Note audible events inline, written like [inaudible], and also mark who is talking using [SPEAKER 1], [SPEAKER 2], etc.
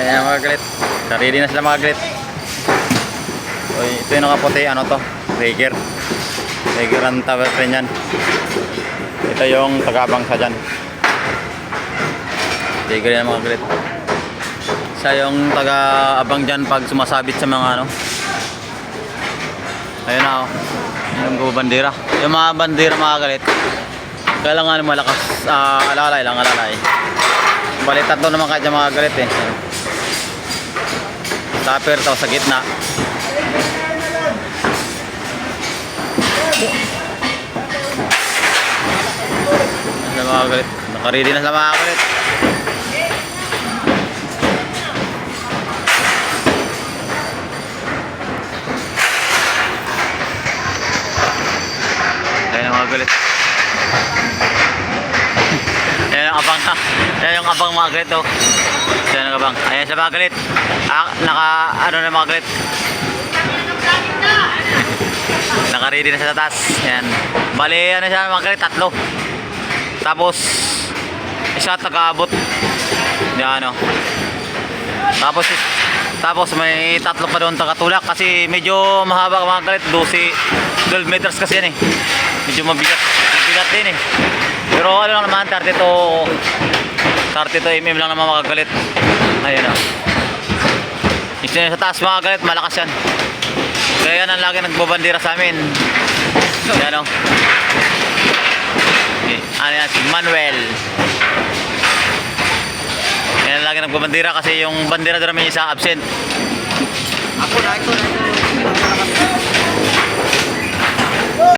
[SPEAKER 1] Ayan mga galit. Sarili na sila mga galit. So, ito yung nakaputi. Ano to? Rager. Rager ang tower crane yan. Ito yung tagabang sa dyan. Rager yan mga galit. Siya yung taga-abang dyan pag sumasabit sa mga ano. Ayun na oh. Yung gubandira. Yung mga bandira mga galit. Kailangan malakas. ah alalay lang, alalay. Bali tatlo naman kahit yung mga galit eh. Tupper to sa gitna. Sa mga galit. Nakaredy na sa mga galit. Ayun ang mga galit. Ayan ang abang [laughs] Ayan yung abang mga galit oh. Ayan ang abang. Ayan sa mga galit. Ah, naka ano na mga galit. [laughs] Naka-ready na sa taas. Ayan. Bali ano siya mga galit, tatlo. Tapos isa taga-abot. Yan ano. Tapos tapos may tatlo pa doon taga-tulak kasi medyo mahaba mga galit. 12, 12 meters kasi yan eh. Medyo mabigat. Mabigat din eh. Pero ano lang naman, 32 32 mm lang naman makagalit. Ayun o. Isa yun sa taas mga galit, malakas yan. Kaya yan ang lagi nagbabandira sa amin. Yan o. Okay. Ano yan, si Manuel. Yan ang lagi nagbabandira kasi yung bandira doon namin isa absent.
[SPEAKER 2] Ako na, ito na.